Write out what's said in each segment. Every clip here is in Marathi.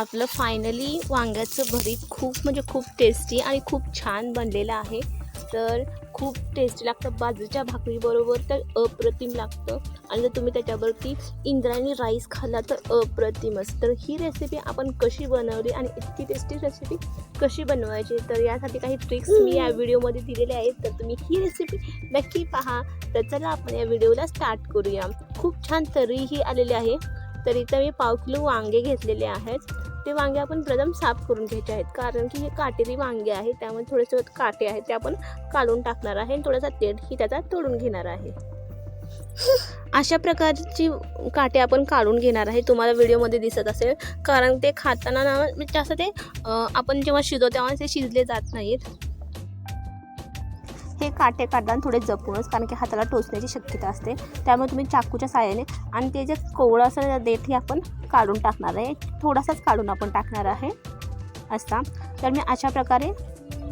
आपलं फायनली वांग्याचं भरीत खूप म्हणजे खूप टेस्टी आणि खूप छान बनलेलं आहे. तर खूप टेस्टी लागतं. बाजूच्या भाकरीबरोबर तर अप्रतिम लागतं. आणि जर तुम्ही त्याच्यावरती इंद्रायणी राईस खाल्ला तर अप्रतिमच. तर ही रेसिपी आपण कशी बनवली आणि इतकी टेस्टी रेसिपी कशी बनवायची? तर यासाठी काही ट्रिक्स मी या व्हिडिओमध्ये दिलेल्या आहेत. तर तुम्ही ही रेसिपी नक्की पहा. तर चला आपण या व्हिडिओला स्टार्ट करूया. खूप छान तरीही आलेली आहे. तर इथं मी पाव किलो वांगे घेतलेले आहेत. ते वांगे आपण प्रथम साफ करून घ्यायचे आहेत. कारण की हे काटेरी वांगे आहेत त्यामुळे थोडेसे काटे आहेत ते आपण काढून टाकणार आहे आणि थोडासा तेलही त्याचा तोडून घेणार आहे. अशा प्रकारची काटे आपण काढून घेणार आहे. तुम्हाला व्हिडिओमध्ये दिसत असेल. कारण ते खाताना ना म्हणजे जास्त ते आपण जेव्हा शिजवतो तेव्हा ते शिजले जात नाहीत. हे काटे काढताना थोडे जपूनच कारण की हाताला टोचण्याची शक्यता असते. त्यामुळे तुम्ही चाकूच्या साह्याने आणि ते जे कोवळं असं देठही आपण काढून टाकणार आहे. थोडासाच काढून आपण टाकणार आहे. असा. तर मी अशा प्रकारे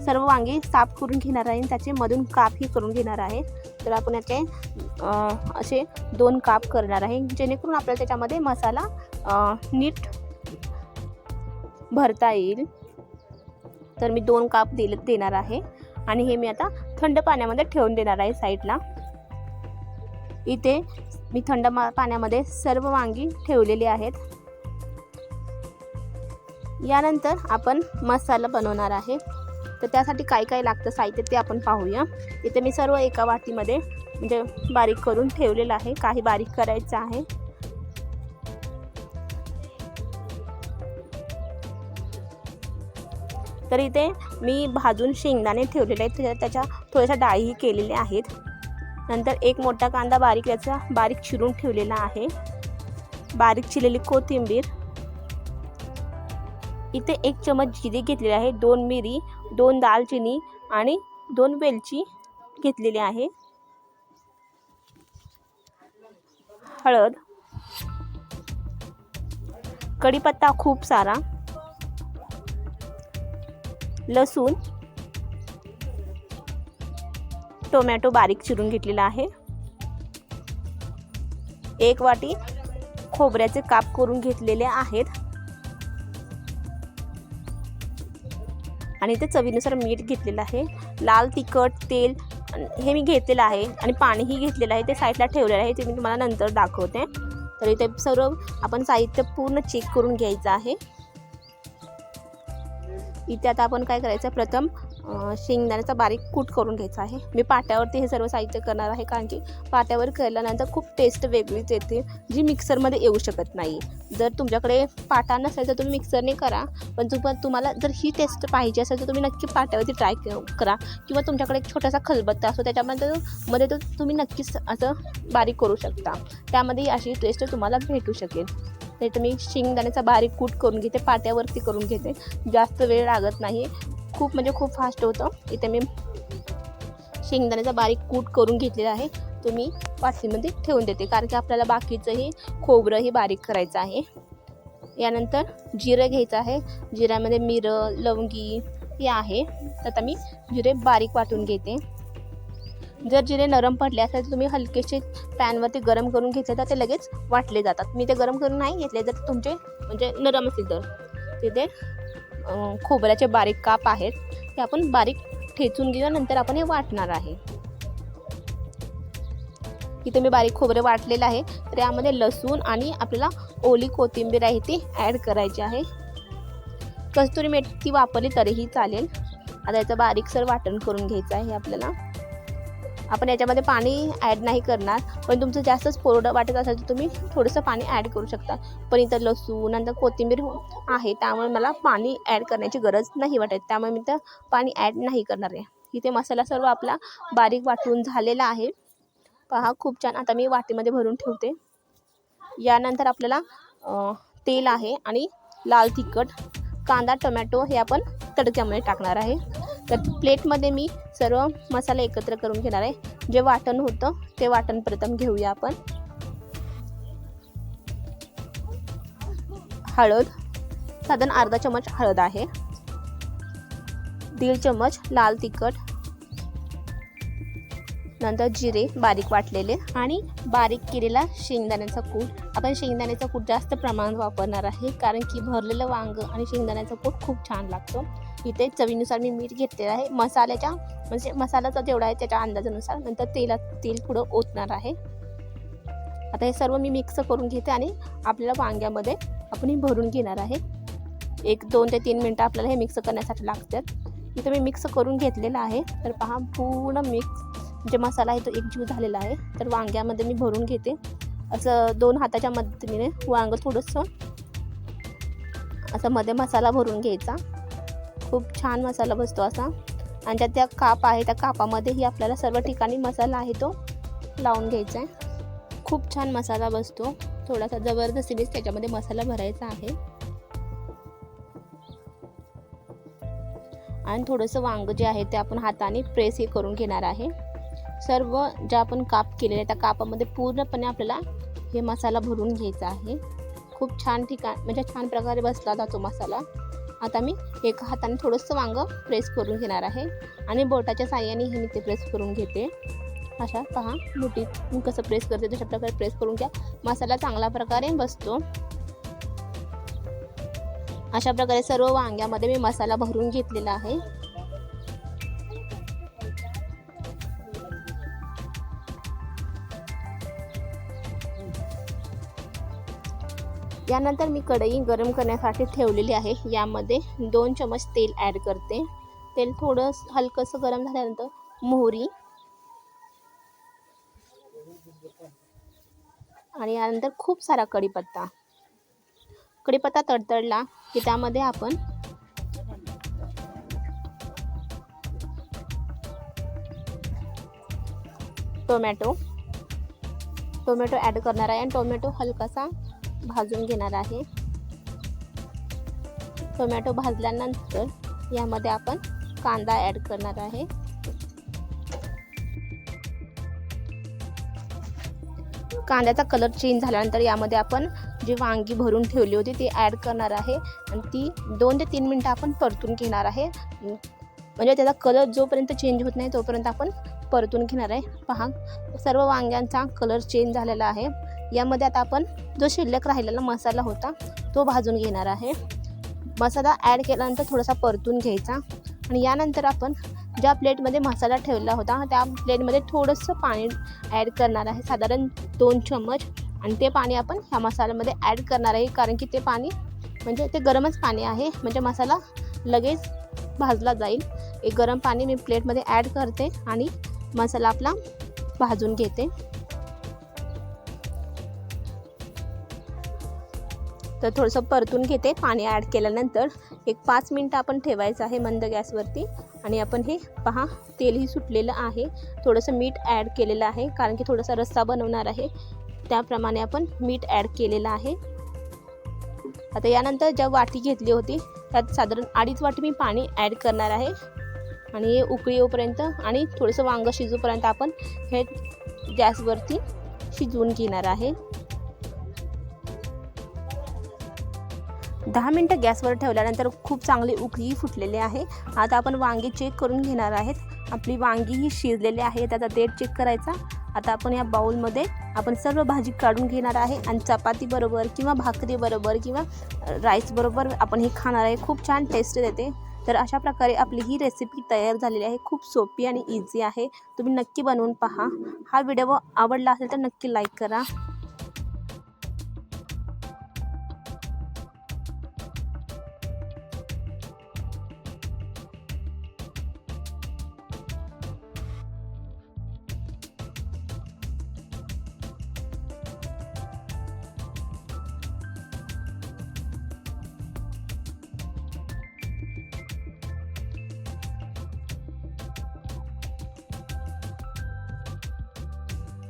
सर्व वांगी साफ करून घेणार आहे आणि त्याचे मधून कापही करून घेणार आहे. तर आपण याचे असे दोन काप करणार आहे. जेणेकरून आपल्याला त्याच्यामध्ये मसाला नीट भरता येईल. तर मी दोन काप दिले देणार आहे. आणि हे मी आता थंड पाण्यामध्ये ठेवून देणार आहे साईडला. इथे मी थंड मा- पाण्यामध्ये सर्व वांगी ठेवलेली आहेत. यानंतर आपण मसाला बनवणार आहे. तर त्यासाठी काय काय लागतं साहित्य ते आपण पाहूया. इथे मी सर्व एका वाटीमध्ये म्हणजे बारीक करून ठेवलेलं आहे. काही बारीक करायचं आहे. तर इथे मी भाजून शेंगदाणे ठेवलेले आहेत. त्याच्या त्याच्या थोड्याशा डाळीही केलेल्या आहेत. नंतर एक मोठा कांदा बारीक याचा बारीक चिरून ठेवलेला आहे. बारीक चिरलेली कोथिंबीर. इथे एक चमच जिरे घेतलेले आहे. दोन मिरी दोन दालचिनी आणि दोन वेलची घेतलेली आहे. हळद. कढीपत्ता खूप सारा. लसूण टोमॅटो बारीक चिरून घेतलेला आहे. एक वाटी खोबऱ्याचे काप करून घेतलेले आहेत. आणि ते चवीनुसार मीठ घेतलेलं आहे. लाल तिखट तेल हे मी घेतलेलं आहे आणि पाणीही घेतलेलं आहे. ते साईडला ठेवलेलं आहे. ते मी तुम्हाला नंतर दाखवते. तर इथे सर्व आपण साहित्य पूर्ण चेक करून घ्यायचं आहे. इथे आता आपण काय करायचं प्रथम शेंगदाण्याचा बारीक कूट करून घ्यायचा आहे. मी पाट्यावरती हे सर्व साहित्य करणार आहे कारण की पाट्यावर केल्यानंतर खूप टेस्ट वेगळीच येते जी मिक्सरमध्ये येऊ शकत नाही. जर तुमच्याकडे पाटा नसेल तर तुम्ही मिक्सरने करा पण तुम तुम्हाला जर ही टेस्ट पाहिजे असेल तर तुम्ही नक्की पाट्यावरती ट्राय करा किंवा तुमच्याकडे एक छोटासा खलबत्ता असतो त्याच्यामध्ये मध्ये तर तुम्ही नक्कीच असं बारीक करू शकता. त्यामध्ये अशी टेस्ट तुम्हाला भेटू शकेल. नाही तर मी शेंगदाण्याचा बारीक कूट करून घेते पाट्यावरती करून घेते. जास्त वेळ लागत नाही. खूप म्हणजे खूप फास्ट होतं. इथे मी शेंगदाण्याचा बारीक कूट करून घेतलेला आहे. तो मी वाटीमध्ये ठेवून देते. कारण की आपल्याला बाकीचंही खोबरंही बारीक करायचं आहे. यानंतर जिरं घ्यायचं आहे. जिऱ्यामध्ये मिरं लवंगी हे आहे. तर आता मी जिरे बारीक वाटून घेते. जर जिरे नरम पडले असेल तर तुम्ही हलकेसे पॅनवरती गरम करून घेतले तर ते लगेच वाटले जातात. मी ते गरम करून नाही घेतले जर तुमचे म्हणजे नरम असतील तर. तिथे खोबऱ्याचे बारीक काप आहेत ते आपण बारीक ठेचून घेऊ नंतर आपण हे वाटणार आहे. इथे मी बारीक खोबरे वाटलेलं आहे तर यामध्ये लसूण आणि आपल्याला ओली कोथिंबीर आहे ती ॲड करायची आहे. कस्तुरी मेथी वापरली तरीही चालेल. आता याचं बारीकसर वाटण करून घ्यायचं आहे आपल्याला. आपण याच्यामध्ये पाणी ॲड नाही करणार. पण तुमचं जास्तच कोरडं वाटत असेल तर तुम्ही थोडंसं पाणी ॲड करू शकता. पण इथं लसूण नंतर कोथिंबीर आहे. त्यामुळे मला पाणी ॲड करण्याची गरज नाही वाटत. त्यामुळे मी तर पाणी ॲड नाही करणार आहे. इथे मसाला सर्व आपला बारीक वाटून झालेला आहे. पहा खूप छान. आता मी वाटीमध्ये भरून ठेवते. यानंतर आपल्याला तेल आहे आणि लाल तिखट कांदा टोमॅटो हे आपण तडक्यामध्ये टाकणार आहे. तर प्लेटमध्ये मी सर्व मसाले एकत्र करून घेणार आहे. जे वाटण होतं ते वाटण प्रथम घेऊया आपण. हळद साधारण अर्धा चमच हळद आहे. दीड चमच लाल तिखट नंतर जिरे बारीक वाटलेले आणि बारीक केलेला शेंगदाण्याचा कूट. आपण शेंगदाण्याचा कूट जास्त प्रमाणात वापरणार आहे कारण की भरलेलं वांग आणि शेंगदाण्याचा कूट खूप छान लागतो. इथे चवीनुसार मी मीठ घेतलेलं आहे. मसाल्याच्या म्हणजे मसाल्याचा जेवढा आहे त्याच्या अंदाजानुसार नंतर तेलात तेल पुढं ओतणार आहे. आता हे सर्व मी मिक्स करून घेते आणि आपल्याला वांग्यामध्ये आपण हे भरून घेणार आहे. एक दोन ते तीन मिनटं आपल्याला हे मिक्स करण्यासाठी लागतात. इथं मी मिक्स करून घेतलेलं आहे. तर पहा पूर्ण मिक्स जे मसाला आहे तो एकजीव झालेला आहे. तर वांग्यामध्ये मी भरून घेते. असं दोन हाताच्या मदतीने वांग थोडंसं असं मध्ये मसाला भरून घ्यायचा. खूप छान मसाला बसतो असा. आणि ज्या त्या काप आहे त्या कापामध्येही आपल्याला सर्व ठिकाणी मसाला आहे तो लावून घ्यायचा आहे. खूप छान मसाला बसतो. थोडासा जबरदस्तीनेच त्याच्यामध्ये मसाला भरायचा आहे. आणि थोडंसं वांग जे आहे ते आपण हाताने प्रेस हे करून घेणार आहे. सर्व ज्या आपण काप केलेले त्या कापामध्ये पूर्णपणे आपल्याला हे मसाला भरून घ्यायचा आहे. खूप छान ठिकाण म्हणजे छान प्रकारे बसला जातो मसाला. आता मी एका हाताने थोडंसं वांग प्रेस करून घेणार आहे. आणि बोटाच्या साह्याने हे मी ते प्रेस करून घेते. अशा पहा मुठीत मी कसं प्रेस करते तशा प्रकारे प्रेस करून घ्या. मसाला चांगल्या प्रकारे बसतो. अशा प्रकारे सर्व वांग्यामध्ये मी मसाला भरून घेतलेला आहे. यानंतर मी कढई गरम करण्यासाठी ठेवलेली आहे. यामध्ये दोन चमच तेल ॲड करते. तेल थोडं हलकंसं गरम झाल्यानंतर मोहरी आणि यानंतर खूप सारा कढीपत्ता. कढीपत्ता तडतडला की त्यामध्ये आपण टोमॅटो टोमॅटो ॲड करणार आहे आणि टोमॅटो हलकासा भाजून घेणार आहे. टोमॅटो भाजल्यानंतर यामध्ये आपण कांदा ॲड करणार आहे. कांद्याचा कलर चेंज झाल्यानंतर यामध्ये आपण जी वांगी भरून ठेवली होती ती ॲड करणार आहे. आणि ती दोन ते तीन मिनटं आपण परतून घेणार आहे. म्हणजे त्याचा कलर जोपर्यंत चेंज होत नाही तोपर्यंत आपण परतून घेणार आहे. पहा सर्व वांग्यांचा कलर चेंज झालेला आहे. यामध्ये आता आपण जो शिल्लक राहिलेला मसाला होता तो भाजून घेणार आहे. मसाला ॲड केल्यानंतर थोडासा परतून घ्यायचा. आणि यानंतर आपण ज्या प्लेटमध्ये मसाला ठेवला होता त्या प्लेटमध्ये थोडंसं पाणी ॲड करणार आहे. साधारण दोन चम्मच. आणि ते पाणी आपण ह्या मसाल्यामध्ये ॲड करणार आहे कारण की ते पाणी म्हणजे ते गरमच पाणी आहे. म्हणजे मसाला लगेच भाजला जाईल. एक गरम पाणी मी प्लेटमध्ये ॲड करते आणि मसाला आपला भाजून घेते. तर थोडंसं परतून घेते पाणी ॲड केल्यानंतर. एक पाच मिनटं आपण ठेवायचं आहे मंद गॅसवरती. आणि आपण हे पहा तेलही सुटलेलं आहे. थोडंसं मीठ ॲड केलेलं आहे कारण की थोडासा रस्सा बनवणार आहे. त्याप्रमाणे आपण मीठ ॲड केलेलं आहे. आता यानंतर ज्या वाटी घेतली होती त्यात साधारण अडीच वाटी मी पाणी ॲड करणार आहे. आणि हे उकळी येऊपर्यंत आणि थोडंसं वांगं शिजूपर्यंत आपण हे गॅसवरती शिजवून घेणार आहे. दहा मिनटं गॅसवर ठेवल्यानंतर खूप चांगली उकळी फुटलेली आहे. आता आपण वांगी चेक करून घेणार आहेत. आपली वांगी ही शिजलेली आहे. त्याचा देठ चेक करायचा. आता आपण या बाऊलमध्ये आपण सर्व भाजी काढून घेणार आहे आणि चपातीबरोबर किंवा भाकरीबरोबर किंवा राईसबरोबर आपण हे खाणार आहे. खूप छान टेस्ट देते. तर अशा प्रकारे आपली ही रेसिपी तयार झालेली आहे. खूप सोपी आणि इझी आहे. तुम्ही नक्की बनवून पहा. हा व्हिडिओ आवडला असेल तर नक्की लाईक करा.